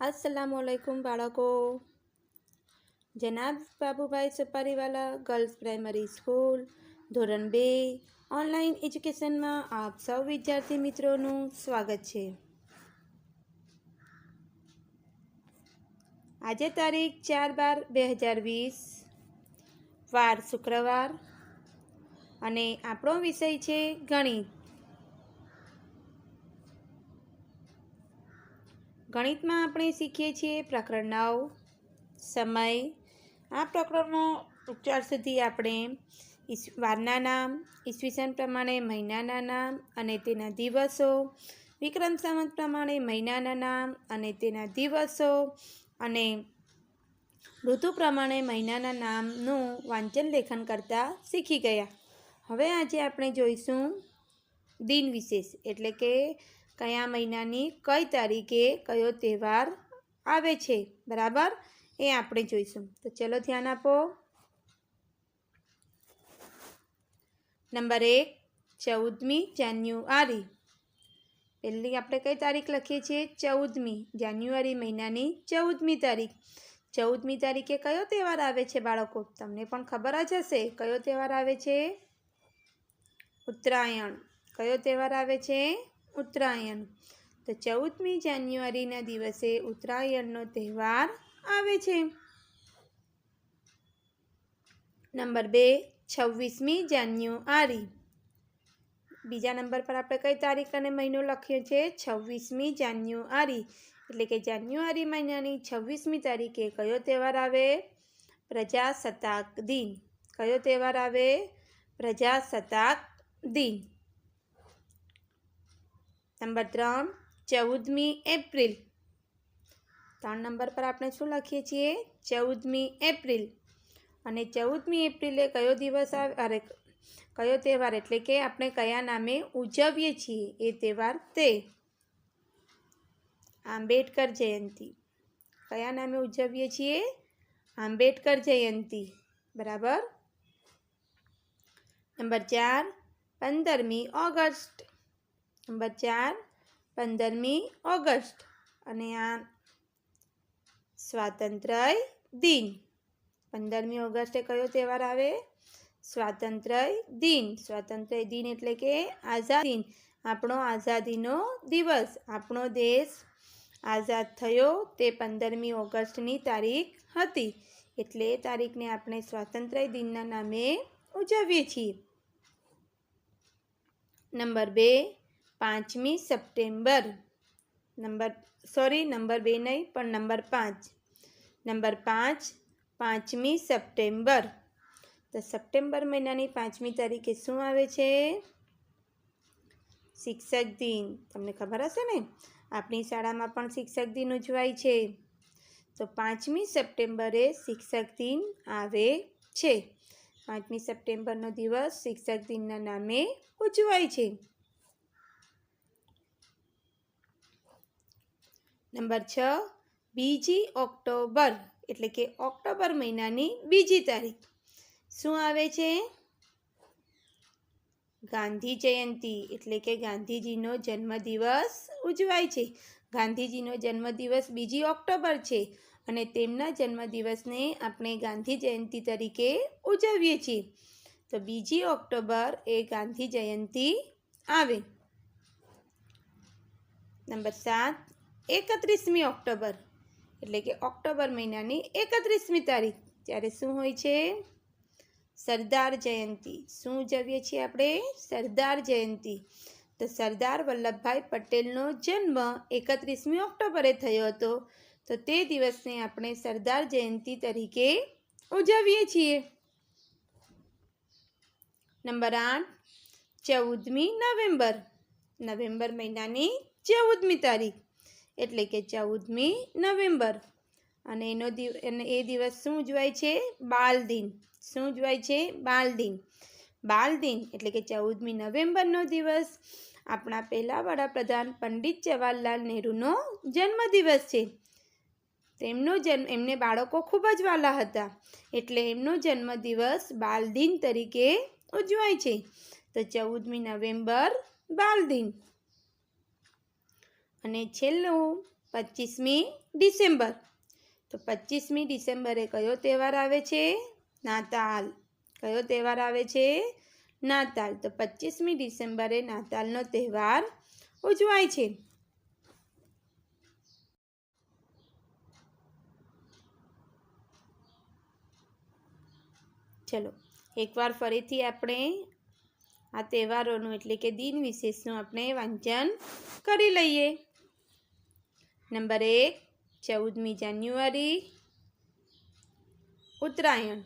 અસલામ વાલેકુમ બાળકો. જનાબ Babubhai Saparivala girls primary school, ધોરણ બે, ઓનલાઈન એજ્યુકેશનમાં આપ સૌ વિદ્યાર્થી મિત્રોનું સ્વાગત છે. આજે તારીખ ચાર બાર બે હજાર વીસ, વાર શુક્રવાર અને આપણો વિષય છે ગણિત. ગણિતમાં આપણે શીખીએ છીએ પ્રકરણ નવ સમય. આ પ્રકરણનો ઉચ્ચાર સુધી આપણે વારના નામ, ઈસવીસન પ્રમાણે મહિનાના નામ અને તેના દિવસો, વિક્રમ સંવત પ્રમાણે મહિનાના નામ અને તેના દિવસો અને ઋતુ પ્રમાણે મહિનાના નામનું વાંચન લેખન કરતાં શીખી ગયા. હવે આજે આપણે જોઈશું દિન વિશેષ, એટલે કે કયા મહિનાની કઈ તારીખે કયો તહેવાર આવે છે? બરાબર? એ આપણે જોઈશું. તો ચલો ધ્યાન આપો. નંબર એક, ચૌદમી જાન્યુઆરી. પહેલી આપણે કઈ તારીખ લખીએ છીએ? ચૌદમી જાન્યુઆરી મહિનાની ચૌદમી તારીખ. ચૌદમી તારીખે કયો તહેવાર આવે છે બાળકો? તમને પણ ખબર જ હશે. કયો તહેવાર આવે છે? ઉત્તરાયણ. કયો તહેવાર આવે છે? ઉત્તરાયણ. તો ચૌદમી જાન્યુઆરીના દિવસે ઉત્તરાયણનો તહેવાર આવે છે. નંબર બે, છવ્વીસમી જાન્યુઆરી. બીજા નંબર પર આપણે કઈ તારીખ અને મહિનો લખ્યો છે છવ્વીસમી જાન્યુઆરી. એટલે કે જાન્યુઆરી મહિનાની છવ્વીસમી તારીખે કયો તહેવાર આવે? પ્રજાસત્તાક દિન. કયો તહેવાર આવે? પ્રજાસત્તાક દિન. નંબર ત્રણ, ચૌદમી એપ્રિલ. ત્રણ નંબર પર આપણે શું લખીએ છીએ? ચૌદમી એપ્રિલ. અને ચૌદમી એપ્રિલે કયો દિવસ આવે? અરે, કયો તહેવાર? એટલે કે આપણે કયા નામે ઉજવીએ છીએ? એ તહેવાર તે. આંબેડકર જયંતિ. કયા નામે ઉજવીએ છીએ? આંબેડકર જયંતિ. બરાબર? નંબર ચાર, પંદરમી ઓગસ્ટ. નંબર ચાર પંદરમી ઓગસ્ટ. અને આ સ્વાતંત્ર્ય દિન. પંદરમી ઓગસ્ટે કયો તહેવાર આવે? સ્વાતંત્ર્ય દિન. સ્વાતંત્ર્ય દિન એટલે કે આઝાદ દિન. આપણો આઝાદીનો દિવસ. આપણો દેશ આઝાદ થયો તે પંદરમી ઓગસ્ટની તારીખ હતી. એટલે એ તારીખને આપણે સ્વાતંત્ર્ય દિનના નામે ઉજવીએ છીએ. નંબર બે પાંચમી સપ્ટેમ્બર. નંબર સોરી નંબર બે નહીં, પણ નંબર પાંચ. નંબર પાંચ, પાંચમી સપ્ટેમ્બર. તો સપ્ટેમ્બર મહિનાની પાંચમી તારીખે શું આવે છે? શિક્ષક દિન. તમને ખબર હશે ને? આપણી શાળામાં પણ શિક્ષક દિન ઉજવાય છે. તો પાંચમી સપ્ટેમ્બરે શિક્ષક દિન આવે છે. પાંચમી સપ્ટેમ્બરનો દિવસ શિક્ષક દિનના નામે ઉજવાય છે. નંબર છ, બીજી ઓક્ટોબર, એટલે કે ઓક્ટોબર મહિનાની બીજી તારીખ. શું આવે છે? ગાંધી જયંતિ, એટલે કે ગાંધીજીનો જન્મદિવસ ઉજવાય છે. ગાંધીજીનો જન્મદિવસ બીજી ઓક્ટોબર છે અને તેમના જન્મદિવસને આપણે ગાંધી જયંતિ તરીકે ઉજવીએ છીએ. તો બીજી ઓક્ટોબર એ ગાંધી જયંતિ આવે. નંબર સાત એકત્રીસમી ઓક્ટોબર. એટલે કે ઓક્ટોબર મહિનાની એકત્રીસમી તારીખ. ત્યારે શું હોય છે? સરદાર જયંતિ. શું ઉજવીએ છીએ આપણે? સરદાર જયંતિ. તો સરદાર વલ્લભભાઈ પટેલનો જન્મ એકત્રીસમી ઓક્ટોબરે થયો હતો. તો તે દિવસને આપણે સરદાર જયંતિ તરીકે ઉજવીએ છીએ. નંબર આઠ, ચૌદમી નવેમ્બર. નવેમ્બર મહિનાની ચૌદમી તારીખ. એટલે કે ચૌદમી નવેમ્બર. અને એનો દિવ અને એ દિવસ શું ઉજવાય છે? બાલ દિન શું ઉજવાય છે? બાલ દિન બાલ દિન એટલે કે ચૌદમી નવેમ્બરનો દિવસ. આપણા પહેલા વડાપ્રધાન પંડિત જવાહરલાલ નહેરુનો જન્મદિવસ છે. તેમનો જન્મ, એમને બાળકો ખૂબ જ વાલા હતા. એટલે એમનો જન્મદિવસ બાલ દિન તરીકે ઉજવાય છે. તો ચૌદમી નવેમ્બર બાલ દિન અને છેલ્લું પચીસમી ડિસેમ્બર. તો પચીસમી ડિસેમ્બરે કયો તહેવાર આવે છે? નાતાલ. કયો તહેવાર આવે છે? નાતાલ. તો પચીસમી ડિસેમ્બરે નાતાલનો તહેવાર ઉજવાય છે. ચલો, એકવાર ફરીથી આપણે આ તહેવારોનું એટલે કે દિન વિશેષનું આપણે વાંચન કરી લઈએ. નંબર એક ચૌદમી જાન્યુઆરી ઉત્તરાયણ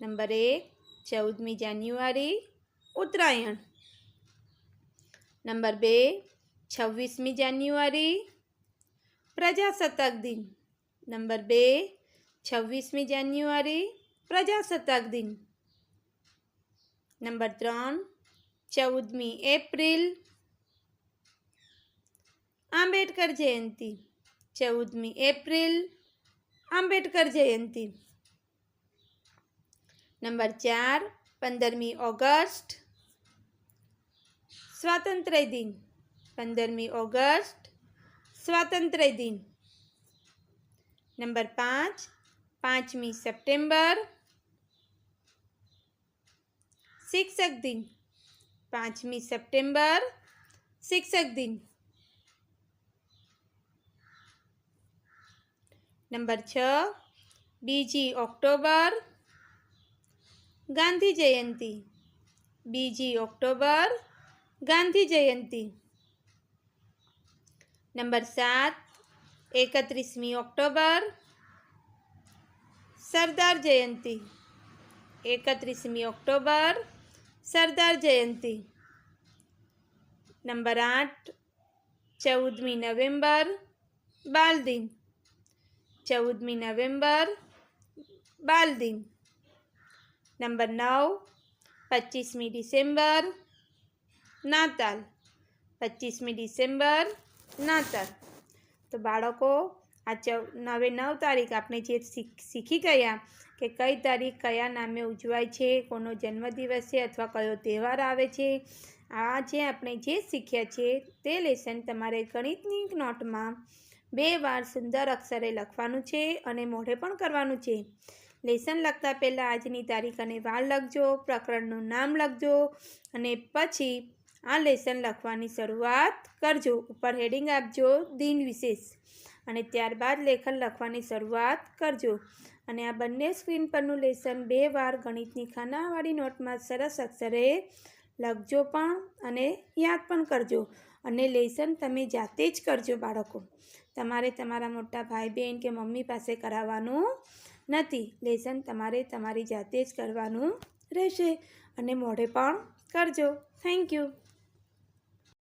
નંબર એક ચૌદમી જાન્યુઆરી ઉત્તરાયણ નંબર બે છવ્વીસમી જાન્યુઆરી પ્રજાસત્તાક દિન નંબર બે છવ્વીસમી જાન્યુઆરી પ્રજાસત્તાક દિન નંબર ત્રણ ચૌદમી એપ્રિલ આંબેડકર જયંતિ ચૌદમી એપ્રિલ આંબેડકર જયંતિ નંબર ચાર પંદરમી ઓગસ્ટ સ્વાતંત્ર્ય દિન પંદરમી ઓગસ્ટ સ્વાતંત્ર્ય દિન નંબર પાંચ પાંચમી સપ્ટેમ્બર શિક્ષક દિન પાંચમી સપ્ટેમ્બર શિક્ષક દિન નંબર છ બીજી ઓક્ટોબર ગાંધી જયંતિ બીજી ઓક્ટોબર ગાંધી જયંતિ નંબર સાત એકત્રીસમી ઓક્ટોબર સરદાર જયંતિ એકત્રીસમી ઓક્ટોબર સરદાર જયંતિ નંબર આઠ ચૌદમી નવેમ્બર બાલ દિન ચૌદમી નવેમ્બર બાલ દિન નંબર નવ પચીસમી ડિસેમ્બર નાતાલ પચીસમી ડિસેમ્બર નાતાલ તો બાળકો, આ ચૌ, નવે, નવ તારીખ આપણે જે શીખ- ગયા કે કઈ તારીખ કયા નામે ઉજવાય છે, કોનો જન્મદિવસ છે અથવા કયો તહેવાર આવે છે, આ જે આપણે જે શીખ્યા છે તે લેસન તમારે ગણિતની નોટમાં બે વાર સુંદર અક્ષરે લખવાનું છે અને મોઢે પણ કરવાનું છે. લેસન લખતા પહેલાં આજની તારીખ અને વાર લખજો, પ્રકરણનું નામ લખજો અને પછી આ લેસન લખવાની શરૂઆત કરજો. ઉપર હેડિંગ આપજો, દિન વિશેષ. અને ત્યારબાદ લેખન લખવાની શરૂઆત કરજો. અને આ બંને સ્ક્રીન પરનું લેસન બે વાર ગણિતની ખાનાવાળી નોટમાં સરસ અક્ષરે લખજો પણ અને યાદ પણ કરજો. અને લેસન તમે જાતે જ કરજો બાળકો. તમારે તમારા મોટા ભાઈ બહેન કે મમ્મી પાસે કરાવવાનું નથી. લેસન તમારે તમારી જાતે જ કરવાનું રહેશે અને મોઢે પણ કરજો. Thank you.